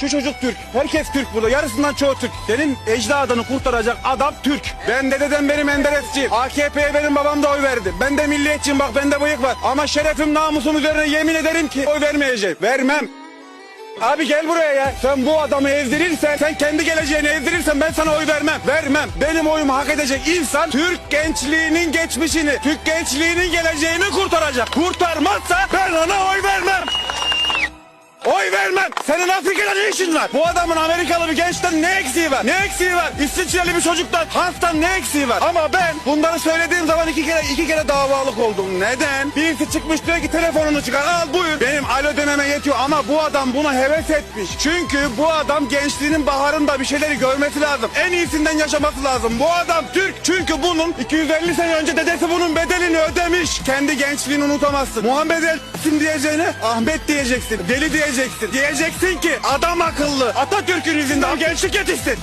Şu çocuk Türk. Herkes Türk burada. Yarısından çoğu Türk. Senin ecdadını kurtaracak adam Türk. Ben dededen beri Menderesçiyim. AKP'ye benim babam da oy verdi. Ben de milliyetçiyim bak bende bıyık var. Ama şerefim namusum üzerine yemin ederim ki oy vermeyeceğim. Vermem. Abi gel buraya ya. Sen bu adamı ezdirirsen, sen kendi geleceğini ezdirirsen ben sana oy vermem. Vermem. Benim oyumu hak edecek insan Türk gençliğinin geçmişini, Türk gençliğinin geleceğini kurtaracak. Kurtarmazsa ben ona oy. Oy vermem. Senin Afrika'da ne işin var? Bu adamın Amerikalı bir gençten ne eksiği var? Ne eksiği var? İsviçreli bir çocuktan, Hans'tan ne eksiği var? Ama ben bunları söylediğim zaman iki kere iki kere davalık oldum. Neden? Birisi çıkmış diyor ki telefonunu çıkar al buyur. Benim alo dememe yetiyor ama bu adam buna heves etmiş. Çünkü bu adam gençliğinin baharında bir şeyleri görmesi lazım. En iyisinden yaşaması lazım. Bu adam Türk. Çünkü bunun 250 sene önce dedesi bunun bedelini ödemiş. Kendi gençliğini unutamazsın. Muhammed Elçin diyeceğine Ahmet diyeceksin. Deli diyeceksin. Diyeceksin ki adam akıllı. Atatürk'ün izinde gençlik yetişsin.